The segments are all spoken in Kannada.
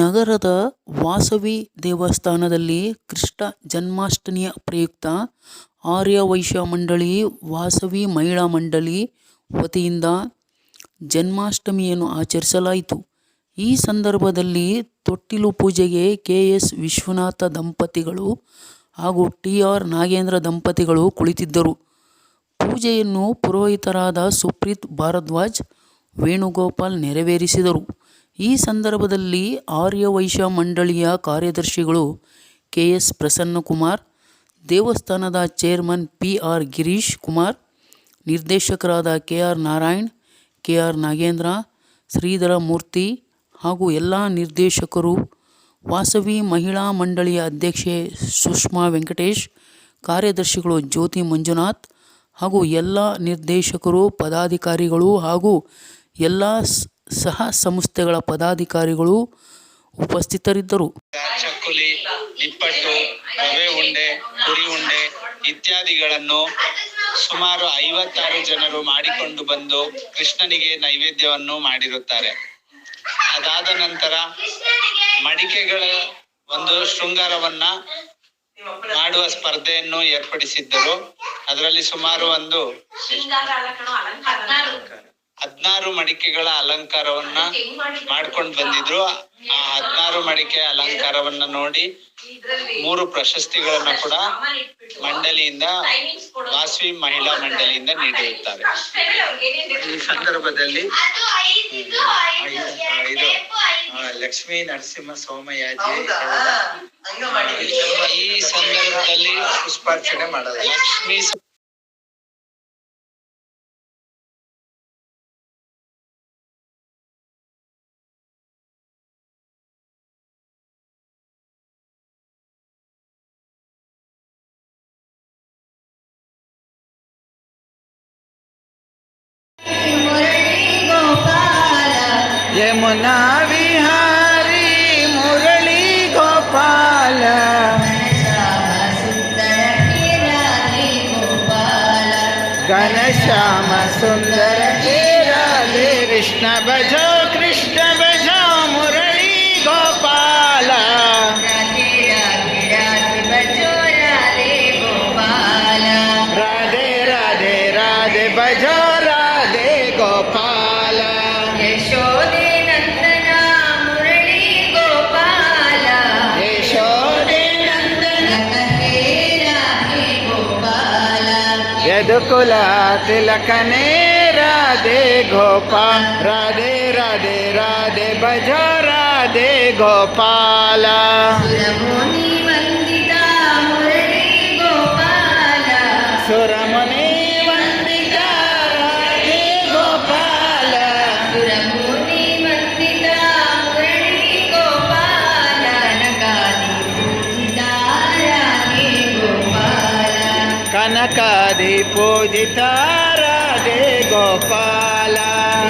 ನಗರದ ವಾಸವಿ ದೇವಸ್ಥಾನದಲ್ಲಿ ಕೃಷ್ಣ ಜನ್ಮಾಷ್ಟಮಿಯ ಪ್ರಯುಕ್ತ ಆರ್ಯವೈಶ್ಯ ಮಂಡಳಿ, ವಾಸವಿ ಮಹಿಳಾ ಮಂಡಳಿ ವತಿಯಿಂದ ಜನ್ಮಾಷ್ಟಮಿಯನ್ನು ಆಚರಿಸಲಾಯಿತು. ಈ ಸಂದರ್ಭದಲ್ಲಿ ತೊಟ್ಟಿಲು ಪೂಜೆಗೆ ಕೆ ಎಸ್ ವಿಶ್ವನಾಥ ದಂಪತಿಗಳು ಹಾಗೂ ಟಿ ಆರ್ ನಾಗೇಂದ್ರ ದಂಪತಿಗಳು ಕುಳಿತಿದ್ದರು. ಪೂಜೆಯನ್ನು ಪುರೋಹಿತರಾದ ಸುಪ್ರೀತ್ ಭಾರದ್ವಾಜ್, ವೇಣುಗೋಪಾಲ್ ನೆರವೇರಿಸಿದರು. ಈ ಸಂದರ್ಭದಲ್ಲಿ ಆರ್ಯವೈಶ್ಯ ಮಂಡಳಿಯ ಕಾರ್ಯದರ್ಶಿಗಳು ಕೆ ಎಸ್ ಪ್ರಸನ್ನಕುಮಾರ್, ದೇವಸ್ಥಾನದ chairman P R Girish Kumar, ನಿರ್ದೇಶಕರಾದ K R Narayan K R Nagendra, Sridhara Murthy ಹಾಗೂ ಎಲ್ಲ ನಿರ್ದೇಶಕರು, ವಾಸವಿ ಮಹಿಳಾ ಮಂಡಳಿಯ ಅಧ್ಯಕ್ಷೆ ಸುಷ್ಮಾ ವೆಂಕಟೇಶ್, ಕಾರ್ಯದರ್ಶಿಗಳು ಜ್ಯೋತಿ ಮಂಜುನಾಥ್ ಹಾಗೂ ಎಲ್ಲ ನಿರ್ದೇಶಕರು, ಪದಾಧಿಕಾರಿಗಳು ಹಾಗೂ ಎಲ್ಲ ಸಹ ಸಂಸ್ಥೆಗಳ ಪದಾಧಿಕಾರಿಗಳು ಉಪಸ್ಥಿತರಿದ್ದರು. ಚಕ್ಕುಲಿ ನಿಪ್ಪಟ್ಟು ರವೆ ಉಂಡೆ ಕುರಿ ಉಂಡೆ ಇತ್ಯಾದಿಗಳನ್ನು ಸುಮಾರು ಐವತ್ತಾರು ಜನರು ಮಾಡಿಕೊಂಡು ಬಂದು ಕೃಷ್ಣನಿಗೆ ನೈವೇದ್ಯವನ್ನು ಮಾಡಿರುತ್ತಾರೆ. ಅದಾದ ನಂತರ ಮಡಿಕೆಗಳ ಒಂದು ಶೃಂಗಾರವನ್ನ ಮಾಡುವ ಸ್ಪರ್ಧೆಯನ್ನು ಏರ್ಪಡಿಸಿದ್ದರು. ಅದರಲ್ಲಿ ಸುಮಾರು ಒಂದು ಹದ್ನಾರು ಮಡಿಕೆಗಳ ಅಲಂಕಾರವನ್ನ ಮಾಡ್ಕೊಂಡು ಬಂದಿದ್ರು. ಆ ಹದ್ನಾರು ಮಡಿಕೆ ಅಲಂಕಾರವನ್ನ ನೋಡಿ ಮೂರು ಪ್ರಶಸ್ತಿಗಳನ್ನ ಕೂಡ ಮಂಡಳಿಯಿಂದ ವಾಸವಿ ಮಹಿಳಾ ಮಂಡಳಿಯಿಂದ ನೀಡಿರುತ್ತಾರೆ. ಈ ಸಂದರ್ಭದಲ್ಲಿ ಇದು ಆ, ಲಕ್ಷ್ಮೀ ನರಸಿಂಹ ಸೋಮಯಾಜಿ ಈ ಸಂದರ್ಭದಲ್ಲಿ ಪುಷ್ಪಾರ್ಚನೆ ಮಾಡಲ್ಲ ಲಕ್ಷ್ಮೀ ಯಮುನಾ ವಿಹಾರಿ ಮುರಳಿ ಗೋಪಾಲ ಘನಶ್ಯಾಮ ಸುಂದರ ಹೇ ರಾಧೆ ಕೃಷ್ಣ ಭಜೋ ಕೃಷ್ಣ రుకుల తిలకనే రాధే గోపాల రాధే రాధే రాధే భజ రాధే గోపాల ಕನಕಾದಿ ಪೂಜಿತ ರಾಧೆ ಗೋಪಾಲ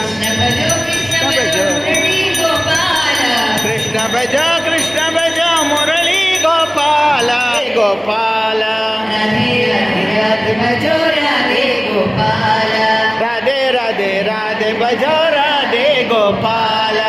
ಕೃಷ್ಣ ಭಜೋ ಕೃಷ್ಣ ಭಜೋ ಮುರಳಿ ಗೋಪಾಲ ಕೃಷ್ಣ ಭಜ ಕೃಷ್ಣ ಭಜ ಮುರಳಿ ಗೋಪಾಲ ಗೋಪಾಲ ರಾಧೆ ರಾಧೆ ರಾಧೆ ಭಜೋ ರಾಧೆ ಗೋಪಾಲ ರಾಧೆ ರಾಧೆ ರಾಧೆ ಭಜ ರಾಧೆ ಗೋಪಾಲ